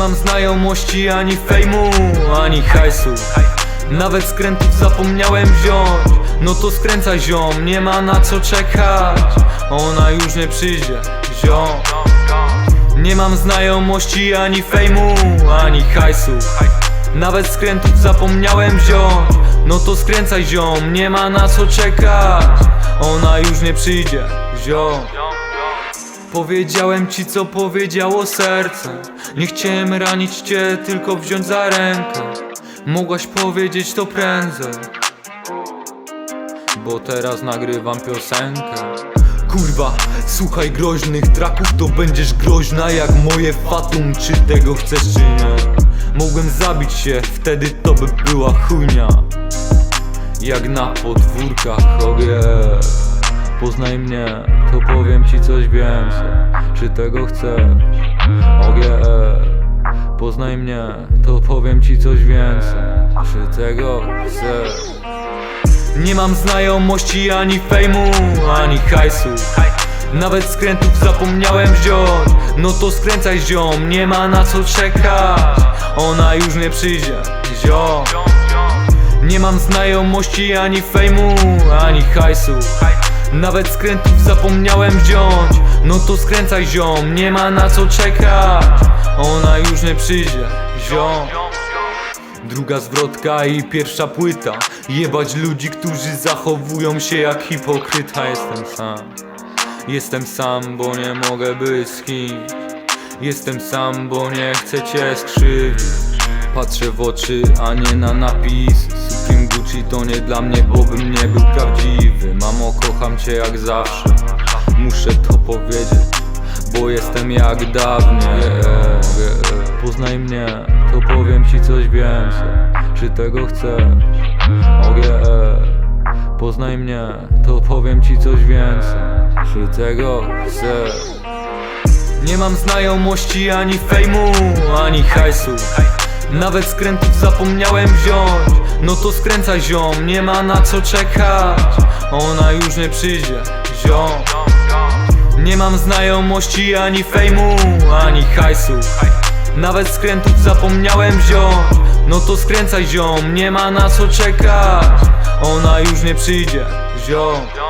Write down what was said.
mam znajomości ani fejmu, ani hajsu. Nawet skrętów zapomniałem wziąć. No to skręcaj ziom, nie ma na co czekać. Ona już nie przyjdzie, ziom. Nie mam znajomości ani fejmu, ani hajsu. Nawet skrętów zapomniałem wziąć. No to skręcaj ziom, nie ma na co czekać. Ona już nie przyjdzie, ziom Powiedziałem ci co powiedziało serce. Nie chciałem ranić cię, tylko wziąć za rękę. Mogłaś powiedzieć to prędzej. Bo teraz nagrywam piosenkę. Kurwa, słuchaj groźnych traków To będziesz groźna jak moje fatum. Czy tego chcesz czy nie? Mogłem zabić się, wtedy to by była chujnia. Jak na podwórkach, ogie Poznaj mnie, to powiem ci coś więcej. Czy tego chcesz? Ogie Poznaj mnie, to powiem ci coś więcej. Czy tego chcesz? Nie mam znajomości ani fejmu, ani hajsu. Nawet skrętów zapomniałem wziąć. No to skręcaj ziom, nie ma na co czekać. Ona już nie przyjdzie, ziom. Nie mam znajomości ani fejmu, ani hajsu Nawet skrętów zapomniałem wziąć. No to skręcaj ziom, nie ma na co czekać. Ona już nie przyjdzie, ziom. Druga zwrotka i pierwsza płyta. Jebać ludzi, którzy zachowują się jak hipokryta. Jestem sam. Jestem sam, bo nie mogę być z Jestem sam, bo nie chcę cię skrzywdzić Patrzę w oczy, a nie na napis Supreme Gucci to nie dla mnie, bo bym nie był prawdziwy. Mamo, kocham cię jak zawsze. Muszę to powiedzieć bo jestem jak dawniej. Poznaj mnie, to powiem ci coś więcej. Czy tego chcesz? Ogie Poznaj mnie, to powiem ci coś więcej. Czy tego chcesz? Nie mam znajomości ani fejmu, ani hajsu Nawet skrętów zapomniałem wziąć. No to skręcaj ziom, nie ma na co czekać. Ona już nie przyjdzie, ziom. Nie mam znajomości ani fejmu, ani hajsu. Nawet skrętów zapomniałem wziąć. No to skręcaj ziom, nie ma na co czekać. Ona już nie przyjdzie, ziom